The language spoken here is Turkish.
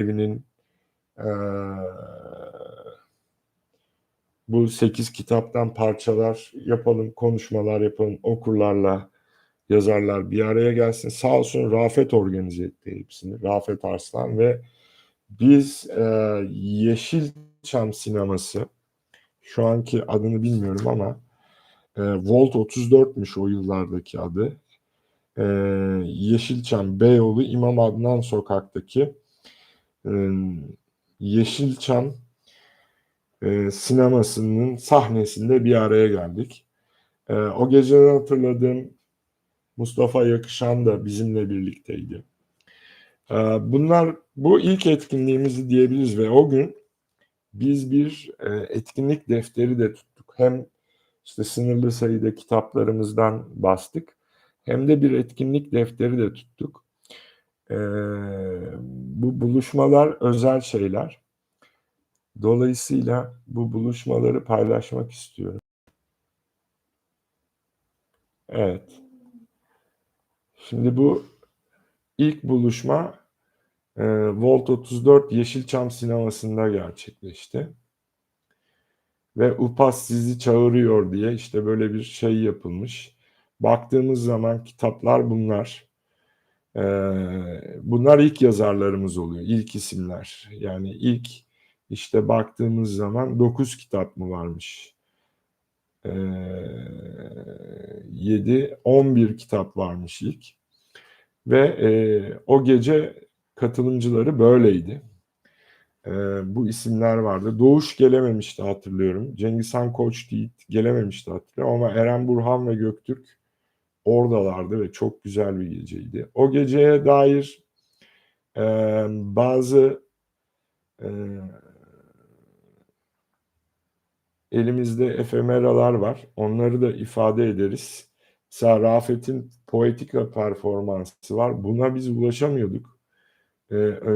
evinin eee, bu 8 kitaptan parçalar yapalım, konuşmalar yapalım, okurlarla yazarlar bir araya gelsin. Sağ olsun Rafet organize etti hepsini. Rafet Arslan ve biz eee, Yeşilçam sineması şu anki adını bilmiyorum ama eee, Volt 34'müş o yıllardaki adı. Eee, Yeşilçam Beyoğlu İmam Adnan Sokak'taki Yeşilçam eee, sinemasının sahnesinde bir araya geldik. Eee, o geceden hatırladığım Mustafa Yakışan da bizimle birlikteydi. Eee, bunlar bu ilk etkinliğimizi diyebiliriz ve o gün biz bir eee, etkinlik defteri de tuttuk. Hem işte sınırlı sayıda kitaplarımızdan bastık hem de bir etkinlik defteri de tuttuk. Eee, bu buluşmalar özel şeyler. Dolayısıyla bu buluşmaları paylaşmak istiyorum. Evet. Şimdi bu ilk buluşma eee, Volt 34 Yeşilçam sinemasında gerçekleşti. Ve UPAS sizi çağırıyor diye işte böyle bir şey yapılmış. Baktığımız zaman kitaplar bunlar. Bunlar ilk yazarlarımız oluyor, ilk isimler. Yani ilk işte baktığımız zaman 9 kitap mı varmış? Eee 7, 11 kitap varmış ilk. Ve o gece katılımcıları böyleydi. Eee, bu isimler vardı. Doğuş gelememişti hatırlıyorum. Cengizhan Koç Yiğit gelememişti hatırlıyorum ama Eren Burhan ve Göktürk oradalardı ve çok güzel bir geceydi. O geceye dair eee, bazı eee, elimizde efemeralar var. Onları da ifade ederiz. Mesela Rafet'in Poetika performansı var. Buna biz ulaşamıyorduk. Eee